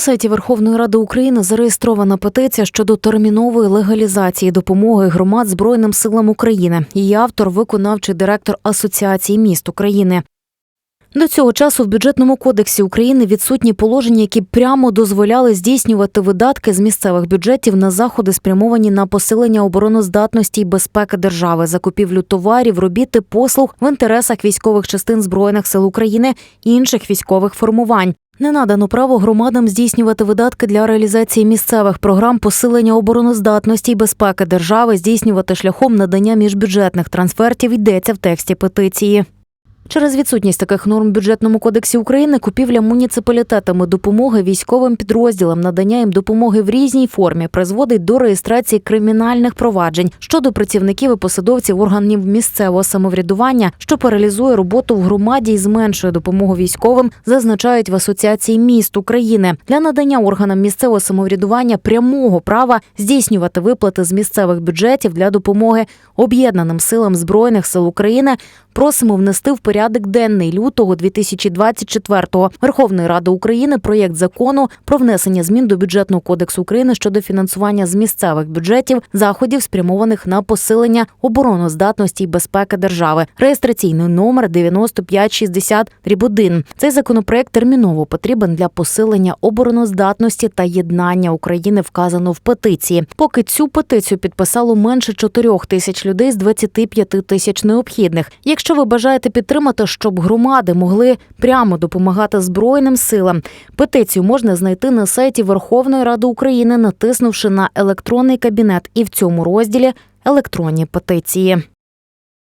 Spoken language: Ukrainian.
Сайті Верховної Ради України зареєстрована петиція щодо термінової легалізації допомоги громад Збройним силам України. Її автор виконавчий директор Асоціації міст України. До цього часу в бюджетному кодексі України відсутні положення, які прямо дозволяли здійснювати видатки з місцевих бюджетів на заходи, спрямовані на посилення обороноздатності і безпеки держави, закупівлю товарів, робіт і послуг в інтересах військових частин збройних сил України і інших військових формувань. Не надано право громадам здійснювати видатки для реалізації місцевих програм посилення обороноздатності і безпеки держави, здійснювати шляхом надання міжбюджетних трансфертів йдеться в тексті петиції. Через відсутність таких норм в бюджетному кодексі України купівля муніципалітетами допомоги військовим підрозділам, надання їм допомоги в різній формі призводить до реєстрації кримінальних проваджень щодо працівників і посадовців органів місцевого самоврядування, що паралізує роботу в громаді і зменшує допомогу військовим, зазначають в асоціації міст України для надання органам місцевого самоврядування прямого права здійснювати виплати з місцевих бюджетів для допомоги об'єднаним силам збройних сил України. Просимо внести в порядок денний лютого 2024-го Верховної Ради України проєкт закону про внесення змін до бюджетного кодексу України щодо фінансування з місцевих бюджетів заходів, спрямованих на посилення обороноздатності і безпеки держави. Реєстраційний номер 9560 1 Цей законопроект терміново потрібен для посилення обороноздатності та єднання України. Вказано в петиції. Поки цю петицію підписало менше 4 тисяч людей з 25 тисяч необхідних. Якщо ви бажаєте підтримати, щоб громади могли прямо допомагати збройним силам, петицію можна знайти на сайті Верховної Ради України, натиснувши на електронний кабінет, і в цьому розділі електронні петиції.